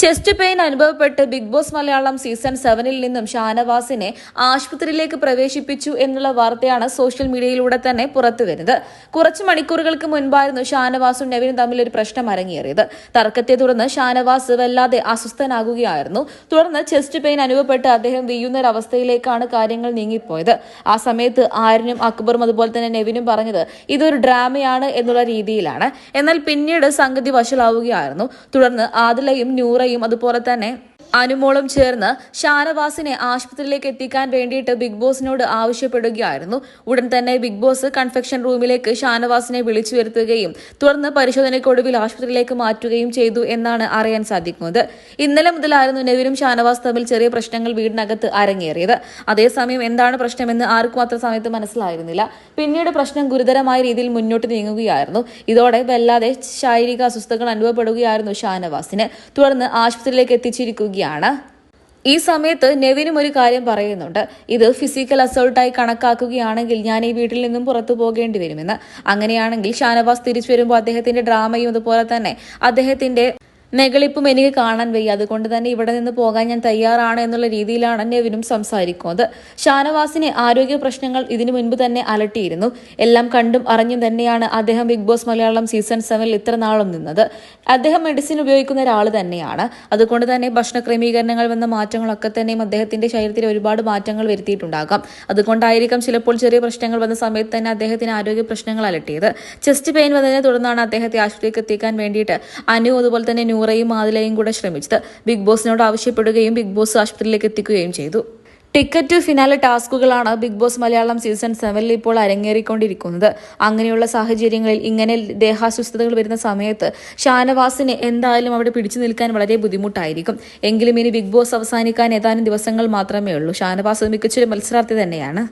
Chest pain അനുഭവപ്പെട്ട് big Boss Malayalam season സെവനിൽ നിന്നും ഷാനവാസിനെ ആശുപത്രിയിലേക്ക് പ്രവേശിപ്പിച്ചു എന്നുള്ള വാർത്തയാണ് സോഷ്യൽ മീഡിയയിലൂടെ തന്നെ പുറത്തു വരുന്നത്. കുറച്ച് മണിക്കൂറുകൾക്ക് മുൻപായിരുന്നു ഷാനവാസും നവീനും തമ്മിൽ ഒരു പ്രശ്നം അരങ്ങേറിയത്. തർക്കത്തെ തുടർന്ന് ഷാനവാസ് വല്ലാതെ അസ്വസ്ഥനാകുകയായിരുന്നു. തുടർന്ന് ചെസ്റ്റ് പെയിൻ അനുഭവപ്പെട്ട് അദ്ദേഹം വീഴുന്ന ഒരവസ്ഥയിലേക്കാണ് അവസ്ഥയിലേക്കാണ് കാര്യങ്ങൾ നീങ്ങിപ്പോയത്. ആ സമയത്ത് ആര്യനും അക്ബറും അതുപോലെ തന്നെ നെവിനും പറഞ്ഞത് ഇതൊരു ഡ്രാമയാണ് എന്നുള്ള രീതിയിലാണ്. എന്നാൽ പിന്നീട് സംഗതി വഷളാവുകയായിരുന്നു. തുടർന്ന് ആദിലയും നൂറയും അതുപോലെ തന്നെ അനുമോളും ചേർന്ന് ഷാനവാസിനെ ആശുപത്രിയിലേക്ക് എത്തിക്കാൻ വേണ്ടിയിട്ട് ബിഗ് ബോസിനോട് ആവശ്യപ്പെടുകയായിരുന്നു. ഉടൻ തന്നെ ബിഗ് ബോസ് കൺഫെക്ഷൻ റൂമിലേക്ക് ഷാനവാസിനെ വിളിച്ചു വരുത്തുകയും തുടർന്ന് പരിശോധനയ്ക്കൊടുവിൽ ആശുപത്രിയിലേക്ക് മാറ്റുകയും ചെയ്തു എന്നാണ് അറിയാൻ സാധിക്കുന്നത്. ഇന്നലെ മുതലായിരുന്നു നെവിനും ഷാനവാസ് തമ്മിൽ ചെറിയ പ്രശ്നങ്ങൾ വീടിനകത്ത് അരങ്ങേറിയത്. അതേസമയം എന്താണ് പ്രശ്നമെന്ന് ആർക്കും അത്ര സമയത്ത് മനസ്സിലായിരുന്നില്ല. പിന്നീട് പ്രശ്നം ഗുരുതരമായ രീതിയിൽ മുന്നോട്ട് നീങ്ങുകയായിരുന്നു. ഇതോടെ വല്ലാതെ ശാരീരിക അസ്വസ്ഥതകൾ അനുഭവപ്പെടുകയായിരുന്നു ഷാനവാസിന്. തുടർന്ന് ആശുപത്രിയിലേക്ക് എത്തിച്ചിരിക്കുകയാണ് ഈ സമയത്ത് നെവിനും ഒരു കാര്യം പറയുന്നുണ്ട്. ഇത് ഫിസിക്കൽ അസോൾട്ടായി കണക്കാക്കുകയാണെങ്കിൽ ഞാൻ ഈ വീട്ടിൽ നിന്നും പുറത്തു പോകേണ്ടി വരുമെന്ന്. അങ്ങനെയാണെങ്കിൽ ഷാനവാസ് തിരിച്ചു വരുമ്പോൾ അദ്ദേഹത്തിന്റെ ഡ്രാമയും അതുപോലെ തന്നെ അദ്ദേഹത്തിന്റെ നെകളിപ്പും എനിക്ക് കാണാൻ വയ്യ. അതുകൊണ്ട് തന്നെ ഇവിടെ നിന്ന് പോകാൻ ഞാൻ തയ്യാറാണ് എന്നുള്ള രീതിയിലാണ് നെവിനും സംസാരിക്കുന്നത്. ഷാനവാസിനെ ആരോഗ്യ പ്രശ്നങ്ങൾ ഇതിനു മുൻപ് തന്നെ അലട്ടിയിരുന്നു. എല്ലാം കണ്ടും അറിഞ്ഞും തന്നെയാണ് അദ്ദേഹം ബിഗ് ബോസ് മലയാളം സീസൺ സെവനിൽ ഇത്ര നാളും നിന്നത്. അദ്ദേഹം മെഡിസിൻ ഉപയോഗിക്കുന്ന ഒരാൾ തന്നെയാണ്. അതുകൊണ്ട് തന്നെ ഭക്ഷണ ക്രമീകരണങ്ങൾ വന്ന മാറ്റങ്ങളൊക്കെ തന്നെയും അദ്ദേഹത്തിന്റെ ശരീരത്തിൽ ഒരുപാട് മാറ്റങ്ങൾ വരുത്തിയിട്ടുണ്ടാകാം. അതുകൊണ്ടായിരിക്കാം ചിലപ്പോൾ ചെറിയ പ്രശ്നങ്ങൾ വന്ന സമയത്ത് തന്നെ അദ്ദേഹത്തിന് ആരോഗ്യ പ്രശ്നങ്ങൾ അലട്ടിയത്. ചെസ്റ്റ് പെയിൻ വന്നതിനെ തുടർന്നാണ് അദ്ദേഹത്തെ ആശുപത്രിക്ക് എത്തിക്കാൻ വേണ്ടിയിട്ട് അനു അതുപോലെ തന്നെ നൂറയും ആദിലയും കൂടെ ശ്രമിച്ചത്. ബിഗ് ബോസിനോട് ആവശ്യപ്പെടുകയും ബിഗ് ബോസ് ആശുപത്രിയിലേക്ക് എത്തിക്കുകയും ചെയ്തു. ടിക്കറ്റ് ടു ഫിനാലെ ടാസ്കുകളാണ് ബിഗ് ബോസ് മലയാളം സീസൺ സെവനിൽ ഇപ്പോൾ അരങ്ങേറിക്കൊണ്ടിരിക്കുന്നത്. അങ്ങനെയുള്ള സാഹചര്യങ്ങളിൽ ഇങ്ങനെ ദേഹാസ്വസ്ഥതകൾ വരുന്ന സമയത്ത് ഷാനവാസിന് എന്തായാലും അവിടെ പിടിച്ചു നിൽക്കാൻ വളരെ ബുദ്ധിമുട്ടായിരിക്കും. എങ്കിലും ഇനി ബിഗ് ബോസ് അവസാനിക്കാൻ ഏതാനും ദിവസങ്ങൾ മാത്രമേ ഉള്ളൂ. ഷാനവാസ് മികച്ചൊരു മത്സരാർത്ഥി തന്നെയാണ്.